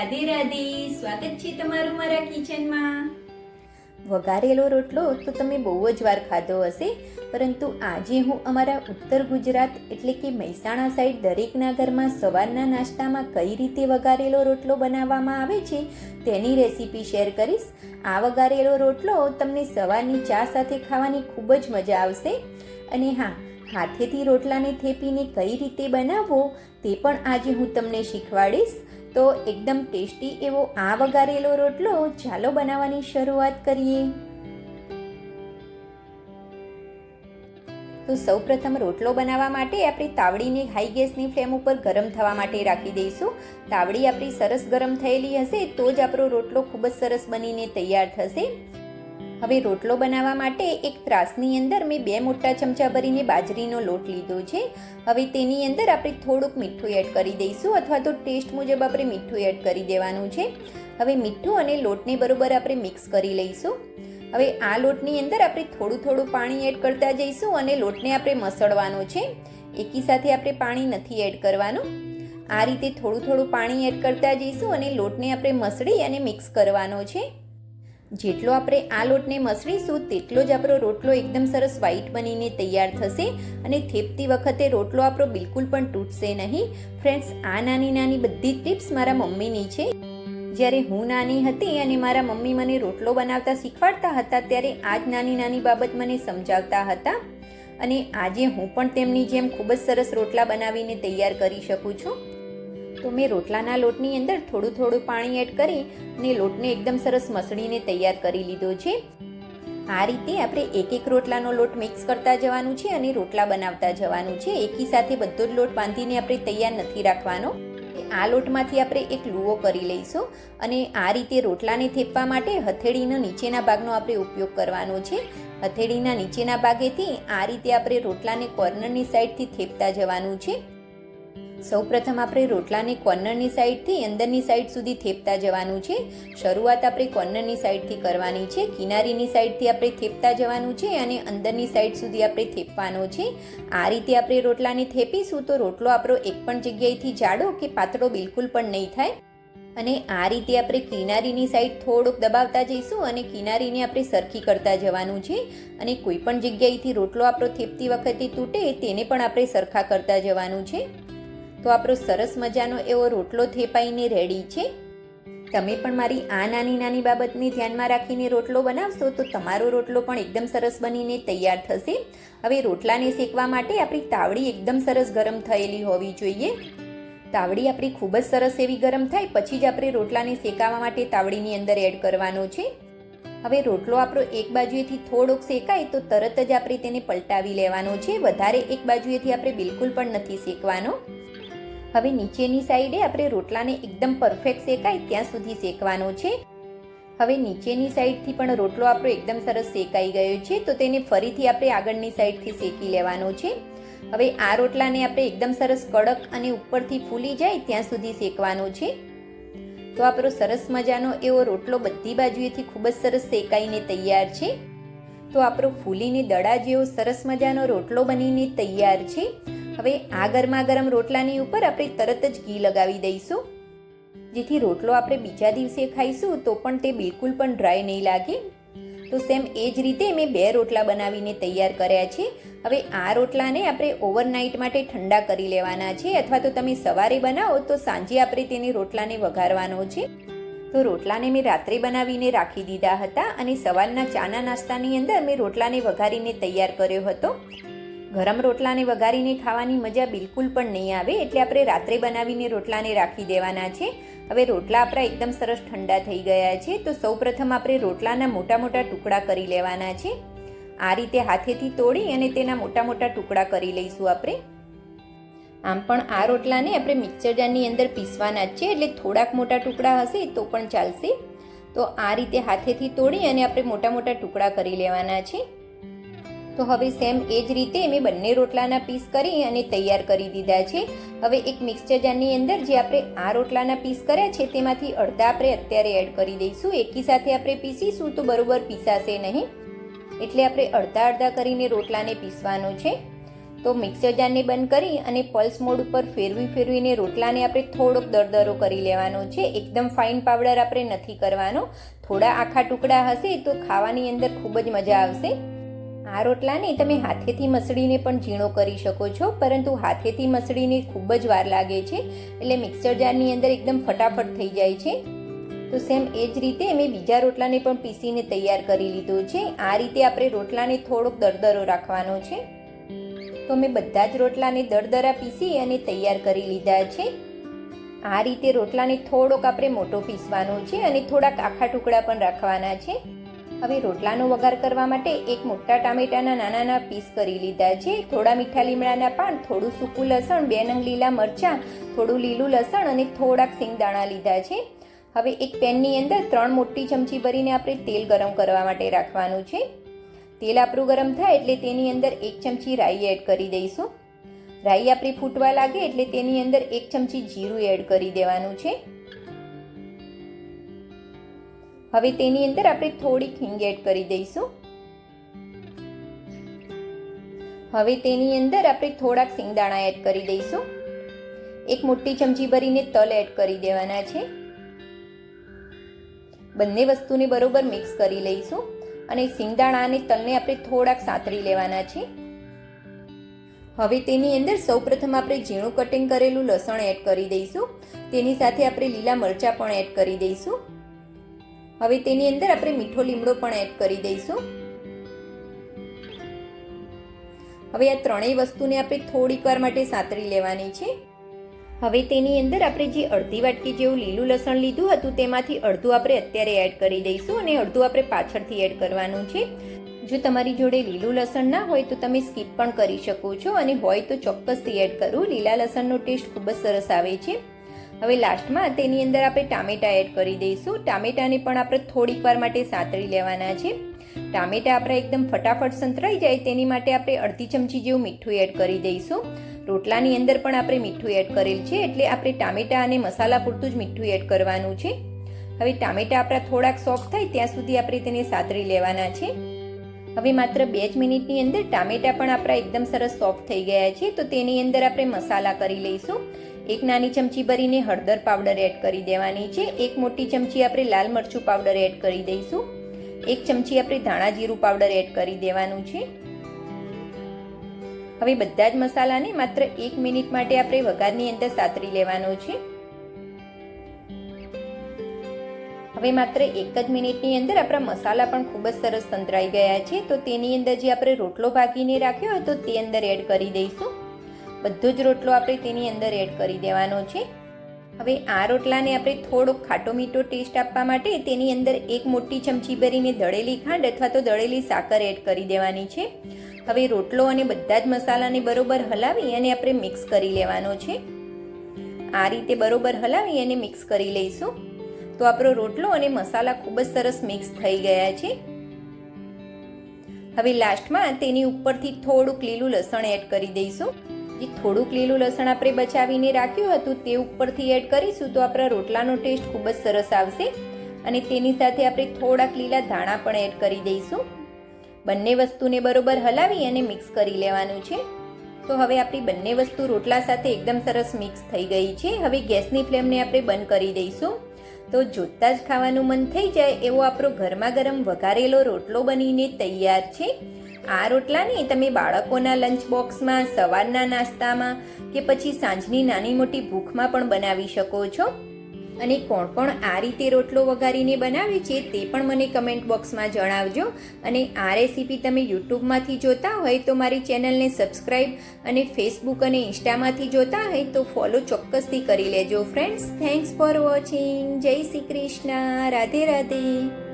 રાધે રાધે. સ્વાગત છે તમારું મારા કિચનમાં. વઘારેલો રોટલો તો તમે બહુ જ વાર ખાધો હશે, પરંતુ આજે હું અમારા ઉત્તર ગુજરાત એટલે કે મહેસાણા સાઈડ દરેકના ઘરમાં સવારના નાસ્તામાં કઈ રીતે વઘારેલો રોટલો બનાવવામાં આવે છે તેની રેસીપી શેર કરીશ. આ વઘારેલો રોટલો તમને સવારની ચા સાથે ખાવાની ખૂબ જ મજા આવશે. અને હા, હાથેથી રોટલાને થેપીને કઈ રીતે બનાવવો તે પણ આજે હું તમને શીખવાડીશ. તો એકદમ ટેસ્ટી એવો આ વઘારેલો રોટલો ચાલો બનાવવાની શરૂઆત કરીએ. તો સૌપ્રથમ રોટલો બનાવવા માટે આપણે તાવડીને હાઈ ગેસની ફ્લેમ ઉપર ગરમ થવા માટે રાખી દઈશું. તાવડી આપણી સરસ ગરમ થયેલી હશે તો જ આપણો રોટલો ખૂબ જ સરસ બનીને તૈયાર થશે. હવે રોટલો બનાવવા માટે એક ત્રાસની અંદર મેં બે મોટા ચમચા ભરીને બાજરીનો લોટ લીધો છે. હવે તેની અંદર આપણે થોડુંક મીઠું એડ કરી દઈશું અથવા તો ટેસ્ટ મુજબ આપણે મીઠું એડ કરી દેવાનું છે. હવે મીઠું અને લોટને બરોબર આપણે મિક્સ કરી લઈશું. હવે આ લોટની અંદર આપણે થોડું થોડું પાણી એડ કરતા જઈશું અને લોટને આપણે મસળવાનો છે. એકી સાથે આપણે પાણી નથી એડ કરવાનું. આ રીતે થોડું થોડું પાણી એડ કરતા જઈશું અને લોટને આપણે મસળી અને મિક્સ કરવાનો છે. જેટલો આપણે આ લોટને મસળીશું, તેટલો જ આપણો રોટલો એકદમ સરસ વ્હાઈટ બનીને તૈયાર થશે અને થેપતી વખતે રોટલો આપણો બિલકુલ પણ તૂટશે નહીં. ફ્રેન્ડ્સ આ નાની નાની બધી ટિપ્સ મારા મમ્મીની છે. જ્યારે હું નાની હતી અને મારા મમ્મી મને રોટલો બનાવતા શીખવાડતા હતા, ત્યારે આ જ નાની નાની બાબત મને સમજાવતા હતા. અને આજે હું પણ તેમની જેમ ખૂબ જ સરસ રોટલા બનાવીને તૈયાર કરી શકું છું. તો મેં રોટલાના લોટની અંદર થોડું થોડું પાણી એડ કરી અને લોટને એકદમ સરસ મસળીને તૈયાર કરી લીધો છે. આ રીતે આપણે એક એક રોટલાનો લોટ મિક્સ કરતા જવાનું છે અને રોટલા બનાવતા જવાનું છે. એકી સાથે બધો જ લોટ બાંધીને આપણે તૈયાર નથી રાખવાનો. આ લોટમાંથી આપણે એક લૂવો કરી લઈશું અને આ રીતે રોટલાને થેપવા માટે હથેળીનો નીચેના ભાગનો આપણે ઉપયોગ કરવાનો છે. હથેળીના નીચેના ભાગેથી આ રીતે આપણે રોટલાને કોર્નરની સાઈડથી થેપતા જવાનું છે. સૌપ્રથમ આપણે રોટલાને કોર્નરની સાઈડથી અંદરની સાઈડ સુધી થેપતા જવાનું છે. શરૂઆત આપણે કોર્નરની સાઈડથી કરવાની છે. કિનારીની સાઈડથી આપણે થેપતા જવાનું છે અને અંદરની સાઈડ સુધી આપણે થેપવાનો છે. આ રીતે આપણે રોટલાને થેપીશું તો રોટલો આપણો એક પણ જગ્યાએથી જાડો કે પાતળો બિલકુલ પણ નહીં થાય. અને આ રીતે આપણે કિનારીની સાઈડ થોડુંક દબાવતા જઈશું અને કિનારીને આપણે સરખી કરતા જવાનું છે. અને કોઈ પણ જગ્યાએથી રોટલો આપણો થેપતી વખતે તૂટે, તેને પણ આપણે સરખા કરતા જવાનું છે. તો આપણો સરસ મજાનો એવો રોટલો થેપાઈને રેડી છે? તમે પણ મારી આ નાની નાની બાબતને ધ્યાનમાં રાખીને રોટલો બનાવશો તો તમારો રોટલો પણ એકદમ સરસ બનીને તૈયાર થશે. હવે રોટલાને શેકવા માટે આપણી તાવડી એકદમ સરસ ગરમ થયેલી હોવી જોઈએ. તાવડી આપણી ખૂબ જ સરસ એવી ગરમ થાય, પછી જ આપણે રોટલાને શેકાવા માટે તાવડીની અંદર એડ કરવાનો છે. હવે રોટલો આપણો એક બાજુએથી થોડોક શેકાય તો તરત જ આપણે તેને પલટાવી લેવાનો છે. વધારે એક બાજુએથી આપણે બિલકુલ પણ નથી શેકવાનો. હવે નીચેની સાઈડે આપણે રોટલાને એકદમ પરફેક્ટ શેકાય ત્યાં સુધી શેકવાનો છે. હવે નીચેની સાઈડથી પણ રોટલો આપણો એકદમ સરસ શેકાઈ ગયો છે, તો તેને ફરીથી આપણે આગળની સાઈડથી શેકી લેવાનો છે. હવે આ રોટલાને આપણે એકદમ સરસ કડક અને ઉપરથી ફૂલી જાય ત્યાં સુધી શેકવાનો છે. તો આપણો સરસ મજાનો એવો રોટલો બધી બાજુએથી ખૂબ જ સરસ શેકાઈને તૈયાર છે. તો આપણો ફૂલીને દડા જેવો સરસ મજાનો રોટલો બનીને તૈયાર છે. હવે આ ગરમા ગરમ રોટલાની ઉપર આપણે તરત જ ઘી લગાવી દઈશું. જેથી રોટલો આપણે બીજા દિવસે ખાઈશું તો પણ તે બિલકુલ પણ ડ્રાય નહીં લાગે. તો સેમ એ જ રીતે મેં બે રોટલા બનાવીને તૈયાર કર્યા છે. હવે આ રોટલાને આપણે ઓવરનાઇટ માટે ઠંડા કરી લેવાના છે અથવા તો તમે સવારે બનાવો તો સાંજે આપણે તેને રોટલાને વઘારવાનો છે. તો રોટલાને મેં રાત્રે બનાવીને રાખી દીધા હતા અને સવારના ચાના નાસ્તાની અંદર મેં રોટલાને વઘારીને તૈયાર કર્યો હતો. ગરમ રોટલાને વઘારીને ખાવાની મજા બિલકુલ પણ નહીં આવે એટલે આપણે રાત્રે બનાવીને રોટલાને રાખી દેવાના છે. હવે રોટલા આપણા એકદમ સરસ ઠંડા થઈ ગયા છે, તો સૌપ્રથમ આપણે રોટલાના મોટા મોટા ટુકડા કરી લેવાના છે. આ રીતે હાથેથી તોડી અને તેના મોટા મોટા ટુકડા કરી લઈશું આપણે. આમ પણ આ રોટલાને આપણે મિક્સર જારની અંદર પીસવાના જ છે, એટલે થોડાક મોટા ટુકડા હશે તો પણ ચાલશે. તો આ રીતે હાથેથી તોડી અને આપણે મોટા મોટા ટુકડા કરી લેવાના છે. તો હવે સેમ એ જ રીતે મેં બંને રોટલાના પીસ કરી અને તૈયાર કરી દીધા છે. હવે એક મિક્સચર જારની અંદર જે આપણે આ રોટલાના પીસ કર્યા છે તેમાંથી અડધા આપણે અત્યારે એડ કરી દઈશું. એકી સાથે આપણે પીસીશું તો બરોબર પીસાશે નહીં. એટલે આપણે અડધા અડધા કરીને રોટલાને પીસવાનો છે. તો મિક્સર જારને બંધ કરી અને પલ્સ મોડ ઉપર ફેરવી ફેરવીને રોટલાને આપણે થોડોક દરદરો કરી લેવાનો છે. એકદમ ફાઇન પાવડર આપણે નથી કરવાનો. થોડા આખા ટુકડા હશે તો ખાવાની અંદર ખૂબ જ મજા આવશે. આ રોટલાને તમે હાથેથી મસળીને પણ ઝીણો કરી શકો છો, પરંતુ હાથેથી મસળીને ખૂબ જ વાર લાગે છે, એટલે મિક્સર જારની અંદર એકદમ ફટાફટ થઈ જાય છે. તો સેમ એ જ રીતે મેં બીજા રોટલાને પણ પીસીને તૈયાર કરી લીધો છે. આ રીતે આપણે રોટલાને થોડોક દરદરો રાખવાનો છે. તો મેં બધા જ રોટલાને દરદરા પીસી અને તૈયાર કરી લીધા છે. આ રીતે રોટલાને થોડોક આપણે મોટો પીસવાનો છે અને થોડાક આખા ટુકડા પણ રાખવાના છે. હવે રોટલાનો વઘાર કરવા માટે એક મોટા ટામેટાના નાના નાના પીસ કરી લીધા છે. થોડા મીઠા લીમડાના પાન, થોડું સૂકું લસણ, બે નંગ લીલા મરચાં, થોડું લીલું લસણ અને થોડાક સિંગદાણા લીધા છે. હવે એક પેનની અંદર ત્રણ મોટી ચમચી ભરીને આપણે તેલ ગરમ કરવા માટે રાખવાનું છે. તેલ આપણું ગરમ થાય એટલે તેની અંદર એક ચમચી રાઈ એડ કરી દઈશું. રાઈ આપણી ફૂટવા લાગે એટલે તેની અંદર એક ચમચી જીરું એડ કરી દેવાનું છે. હવે તેની અંદર આપણે થોડીક હિંગ એડ કરી દઈશું. હવે તેની અંદર આપણે થોડાક સિંગદાણા એડ કરી દઈશું. એક મોટી ચમચી ભરીને તલ એડ કરી દેવાના છે. બંને વસ્તુને બરોબર મિક્સ કરી લઈશું અને સિંગદાણા અને તલને આપણે થોડાક સાતરી લેવાના છે. હવે તેની અંદર સૌપ્રથમ આપણે ઝીણું કટિંગ કરેલું લસણ એડ કરી દઈશું. તેની સાથે આપણે લીલા મરચાં પણ એડ કરી દઈશું. હવે તેની અંદર આપણે મીઠો લીમડો પણ એડ કરી દઈશું. હવે આ ત્રણેય વસ્તુને આપણે થોડીક વાર માટે સાતરી લેવાની છે. હવે તેની અંદર આપણે જે અડધી વાટકી જેવું લીલું લસણ લીધું હતું તેમાંથી અડધું આપણે અત્યારે એડ કરી દઈશું અને અડધું આપણે પાછળથી એડ કરવાનું છે. જો તમારી જોડે લીલું લસણ ના હોય તો તમે સ્કીપ પણ કરી શકો છો અને હોય તો ચોક્કસથી એડ કરું. લીલા લસણનો ટેસ્ટ ખૂબ જ સરસ આવે છે. હવે લાસ્ટમાં તેની અંદર આપણે ટામેટા એડ કરી દઈશું. ટામેટાને પણ આપણે થોડીક વાર માટે સાતરી લેવાના છે. ટામેટા આપણા એકદમ ફટાફટ સંતરાઈ જાય, તેની માટે આપણે અડધી ચમચી જેવું મીઠું એડ કરી દઈશું. રોટલાની અંદર પણ આપણે મીઠું એડ કરેલ છે, એટલે આપણે ટામેટા અને મસાલા પૂરતું જ મીઠું એડ કરવાનું છે. હવે ટામેટા આપણા થોડાક સોફ્ટ થાય, ત્યાં સુધી આપણે તેને સાતરી લેવાના છે. હવે માત્ર બે જ મિનિટની અંદર ટામેટા પણ આપણા એકદમ સરસ સોફ્ટ થઈ ગયા છે, તો તેની અંદર આપણે મસાલા કરી લઈશું. એક નાની ચમચી ભરીને હળદર પાવડર એડ કરી દેવાની છે. એક મોટી ચમચી આપણે લાલ મરચું પાવડર એડ કરી દઈશું. એક ચમચી આપણે ધાણા જીરું પાવડર એડ કરી દેવાનું છે. હવે બધા જ મસાલાને માત્ર એક મિનિટ માટે આપણે વઘારની અંદર સાતરી લેવાનો છે. હવે માત્ર એક જ મિનિટની અંદર આપણા મસાલા પણ ખૂબ જ સરસ સંતરાઈ ગયા છે. તો તેની અંદર જે આપણે રોટલો ભાગીને રાખ્યો હતો તે અંદર એડ કરી દઈશું. બધો જ રોટલો આપણે તેની અંદર એડ કરી દેવાનો છે. હવે આ રોટલાને આપણે થોડો ખાટો મીઠો ટેસ્ટ આપવા માટે તેની અંદર એક મોટી ચમચી ભરીને દળેલી ખાંડ અથવા તો દળેલી સાકર એડ કરી દેવાની છે. હવે રોટલો અને બધા જ મસાલાને બરોબર હલાવી અને આપણે મિક્સ કરી લેવાનો છે. આ રીતે બરોબર હલાવી અને મિક્સ કરી લઈશું. તો આપણો રોટલો અને મસાલા ખૂબ જ સરસ મિક્સ થઈ ગયા છે. હવે લાસ્ટમાં તેની ઉપરથી થોડુંક લીલું લસણ એડ કરી દઈશું. જે થોડુંક લીલું લસણ આપણે બચાવીને રાખ્યું હતું તે ઉપરથી એડ કરીશું તો આપણા રોટલાનો ટેસ્ટ ખૂબ જ સરસ આવશે. અને તેની સાથે આપણે થોડાક લીલા ધાણા પણ એડ કરી દઈશું. બંને વસ્તુને બરોબર હલાવી અને મિક્સ કરી લેવાનું છે. તો હવે આપણી બંને વસ્તુ રોટલા સાથે એકદમ સરસ મિક્સ થઈ ગઈ છે. હવે ગેસની ફ્લેમને આપણે બંધ કરી દઈશું. તો જોતાં જ ખાવાનું મન થઈ જાય એવો આપણો ગરમા ગરમ વઘારેલો રોટલો બનીને તૈયાર છે. આ રોટલાને તમે બાળકોના લંચ બોક્સમાં સવારના નાસ્તામાં કે પછી સાંજની નાની મોટી ભૂખમાં પણ બનાવી શકો છો. અને કોણ કોણ આ રીતે રોટલો વઘારીને બનાવે છે તે પણ મને કમેન્ટ બોક્સમાં જણાવજો. અને આ રેસીપી તમે યુટ્યુબમાંથી જોતા હોય તો મારી ચેનલને સબસ્ક્રાઈબ અને ફેસબુક અને ઇન્સ્ટામાંથી જોતા હોય તો ફોલો ચોક્કસથી કરી લેજો. ફ્રેન્ડ્સ થેન્ક્સ ફોર વોચિંગ જય શ્રી કૃષ્ણ. રાધે રાધે.